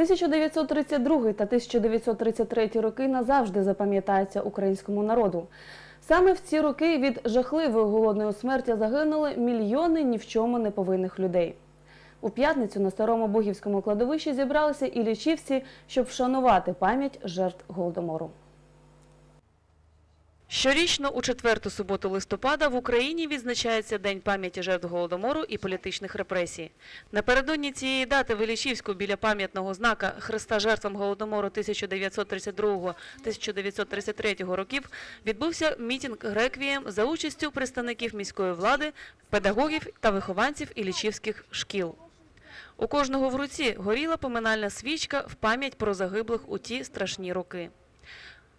1932 та 1933 роки назавжди запам'ятаються українському народу. Саме в ці роки від жахливої голодної смерті загинули мільйони ні в чому не повинних людей. У п'ятницю на старому Богівському кладовищі зібралися і лічівці, щоб вшанувати пам'ять жертв голодомору. Щорічно у четверту суботу листопада в Україні відзначається День пам'яті жертв голодомору і політичних репресій. Напередодні цієї дати в Іллічівську біля пам'ятного знака Христа жертвам голодомору 1932-1933 років відбувся мітинг реквієм за участю представників міської влади, педагогів та вихованців іллічівських шкіл. У кожного в руці горіла поминальна свічка в пам'ять про загиблих у ті страшні роки.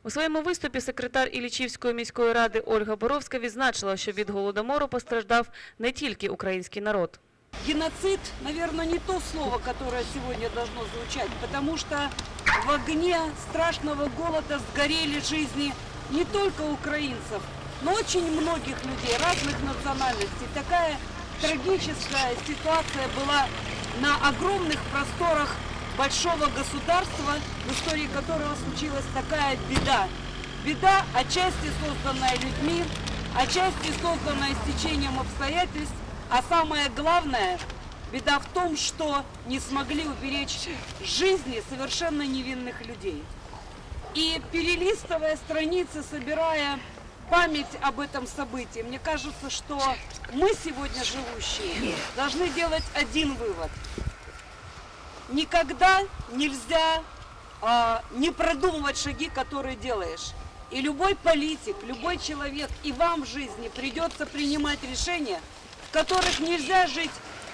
У своєму виступі секретар Іллічівської міської ради Ольга Боровська відзначила, що від голодомору постраждав не тільки український народ. Геноцид, наверное, не то слово, которое сегодня должно звучать, потому что в огне страшного голода сгорели жизни не только украинцев, но очень многих людей разных национальностей. Такая трагическая ситуация была на огромных просторах большого государства, в истории которого случилась такая беда. Беда, отчасти созданная людьми, отчасти созданная стечением обстоятельств, а самое главное, беда в том, что не смогли уберечь жизни совершенно невинных людей. И перелистывая страницы, собирая память об этом событии, мне кажется, что мы сегодня живущие должны делать один вывод. Никогда нельзя а, не продумывать шаги, которые делаешь. И любой политик, любой человек и вам в жизни придется принимать решения, в которых нельзя жить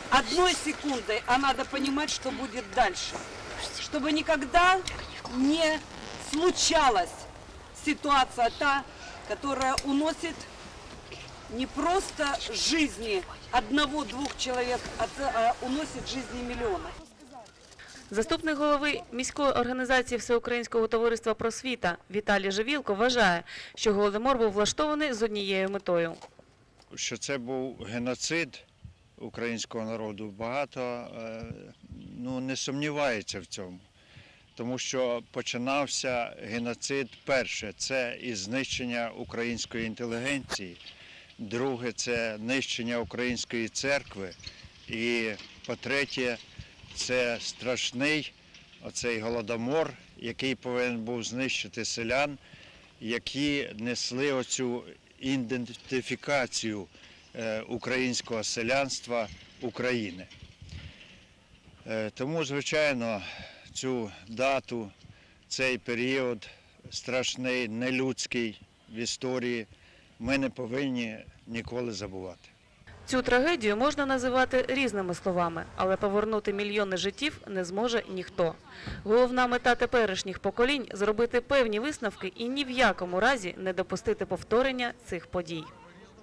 одной секундой, а надо понимать, что будет дальше. Чтобы никогда не случалась ситуация та, которая уносит не просто жизни одного-двух человек, а а уносит жизни миллионов. Заступник голови міської організації Всеукраїнського товариства просвіта Віталій Живілко вважає, що голодомор був влаштований з однією метою. що це був геноцид українського народу, багато е, ну, не сумнівається в цьому. Тому що починався геноцид перше це із знищення української інтелігенції, друге це нищення української церкви, і по-третє, це страшний оцей голодомор, який повинен був знищити селян, які несли оцю ідентифікацію е, українського селянства України. Е, Тому, звичайно, цю дату, цей період страшний, нелюдський в історії, ми не повинні ніколи забувати. Цю трагедію можна називати різними словами, але повернути мільйони життів не зможе ніхто. Головна мета теперішніх поколінь зробити певні висновки і ні в якому разі не допустити повторення цих подій.